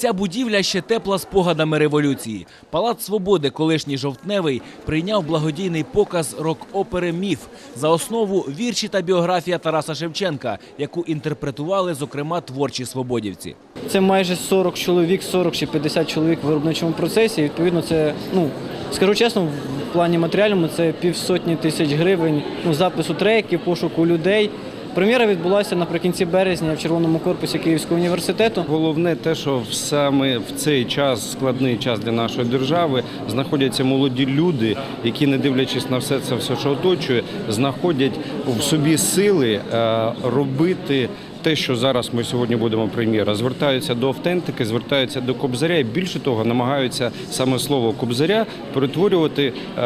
Ця будівля ще тепла спогадами революції. Палац Свободи, колишній жовтневий, прийняв благодійний показ рок-опери Міф за основу вірші та біографія Тараса Шевченка, яку інтерпретували, зокрема, творчі свободівці. Це майже 40 чоловік, 40 чи 50 чоловік в виробничому процесі. Відповідно, це, ну, скажу чесно, в плані матеріальному це півсотні тисяч гривень ну, запису треків, пошуку людей. Прем'єра відбулася наприкінці березня в червоному корпусі Київського університету. Головне те, що саме в цей час, складний час для нашої держави, знаходяться молоді люди, які, не дивлячись на все це, все, що оточує, знаходять в собі сили е, робити. Те, що зараз ми сьогодні будемо прем'єра, звертаються до автентики, звертаються до кобзаря і більше того, намагаються саме слово кобзаря перетворювати е,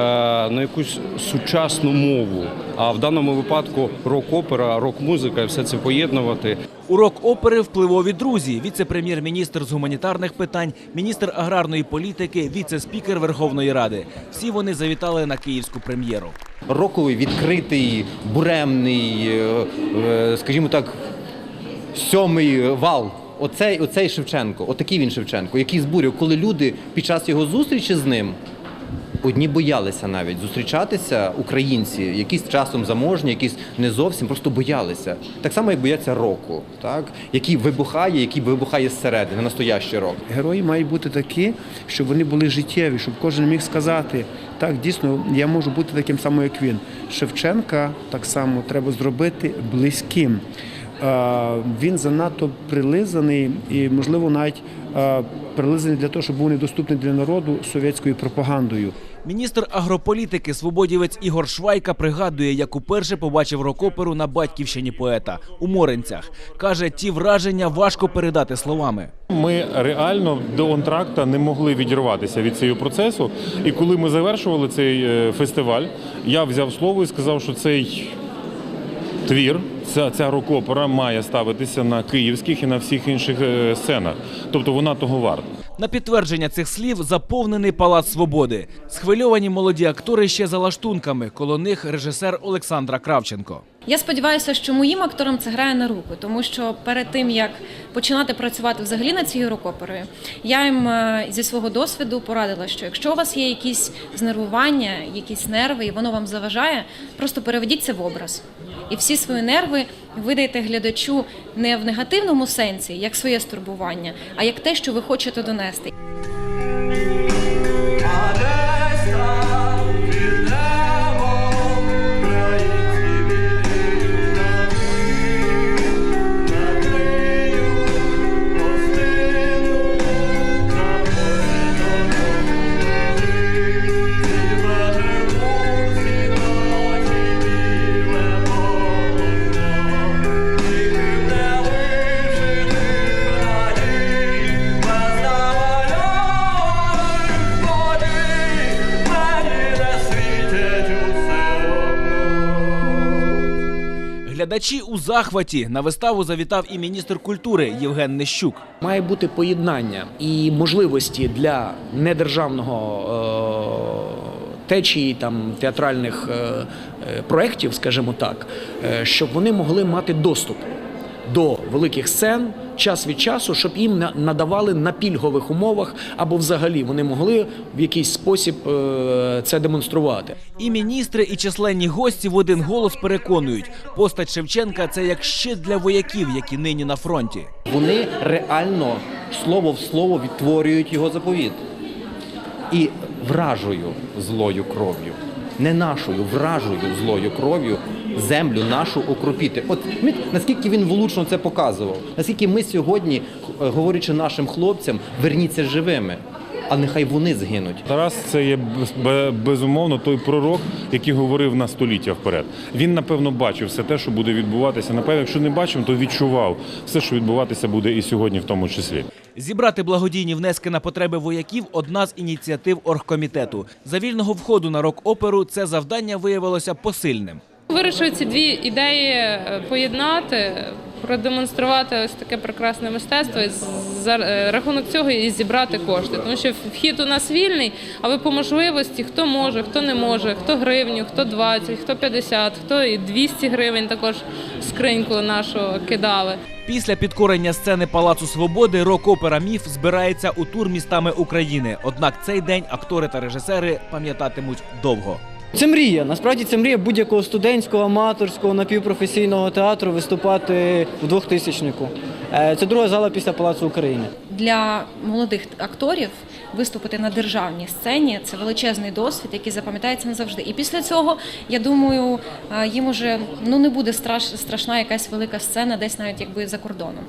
на якусь сучасну мову. А в даному випадку рок-опера, рок-музика, і все це поєднувати. Урок опери впливові друзі, віце-прем'єр-міністр з гуманітарних питань, міністр аграрної політики, віце-спікер Верховної Ради. Всі вони завітали на київську прем'єру. роковий, відкритий, буремний, е, е, скажімо так, сьомий вал. Оцей, оцей Шевченко, отакий він Шевченко, який збурював, коли люди під час його зустрічі з ним одні боялися навіть зустрічатися, українці, якісь часом заможні, якісь не зовсім, просто боялися. Так само, як бояться року, так? який вибухає, який вибухає зсередини, настоящий рок. Герої мають бути такі, щоб вони були життєві, щоб кожен міг сказати, так, дійсно, я можу бути таким самим, як він. Шевченка так само треба зробити близьким. Е, Він занадто прилизаний і, можливо, навіть е, прилизаний для того, щоб був недоступний для народу совєтською пропагандою. Міністр агрополітики свободівець Ігор Швайка пригадує, як уперше побачив рок-оперу на батьківщині поета у Моринцях. Каже, ті враження важко передати словами. Ми реально до онтракта не могли відірватися від цього процесу. І коли ми завершували цей е, фестиваль, я взяв слово і сказав, що цей твір, ця, ця рок-опера має ставитися на київських і на всіх інших е, сценах. Тобто вона того варта. На підтвердження цих слів заповнений палац свободи. Схвильовані молоді актори ще за лаштунками. Коло них режисер Олександра Кравченко. Я сподіваюся, що моїм акторам це грає на руку, тому що перед тим як починати працювати взагалі над цією рок-оперою, я їм е, зі свого досвіду порадила, що якщо у вас є якісь знервування, якісь нерви, і воно вам заважає, просто переведіть це в образ. І всі свої нерви видайте глядачу не в негативному сенсі, як своє стурбування, а як те, що ви хочете донести. Глядачі у захваті на виставу завітав і міністр культури Євген Нещук. Має бути поєднання і можливості для недержавного е, течії там театральних е, е, проєктів, скажімо так, щоб вони могли мати доступ до великих сцен час від часу, щоб їм на- надавали на пільгових умовах або взагалі вони могли в якийсь спосіб е, це демонструвати. І міністри, і численні гості в один голос переконують, постать Шевченка це як щит для вояків, які нині на фронті. Вони реально слово в слово відтворюють його заповіт. І вражою злою кров'ю, не нашою, вражою злою кров'ю землю нашу окропіти. От ми, наскільки він влучно це показував, наскільки ми сьогодні, е, говорячи нашим хлопцям, верніться живими, а нехай вони згинуть. Тарас це є безумовно той пророк, який говорив на століття вперед. Він напевно бачив все те, що буде відбуватися. Напевно, якщо не бачив, то відчував все, що відбуватися буде і сьогодні, в тому числі. Зібрати благодійні внески на потреби вояків одна з ініціатив оргкомітету. За вільного входу на рок-оперу це завдання виявилося посильним. Вирішив ці дві ідеї е, поєднати, продемонструвати ось таке прекрасне мистецтво і за е, рахунок цього і зібрати кошти. Тому що вхід у нас вільний, але по можливості хто може, хто не може, хто гривню, хто 20, хто 50, хто і 200 гривень також в скриньку нашу кидали. Після підкорення сцени Палацу Свободи рок-опера Міф збирається у тур містами України. Однак цей день актори та режисери пам'ятатимуть довго. Це мрія. Насправді це мрія будь-якого студентського, аматорського, напівпрофесійного театру виступати в 2000-ку. Е, Це друга зала після Палацу України. Для молодих акторів виступити на державній сцені це величезний досвід, який запам'ятається назавжди. І після цього, я думаю, е, їм уже ну не буде страш, страшна якась велика сцена, десь навіть якби за кордоном.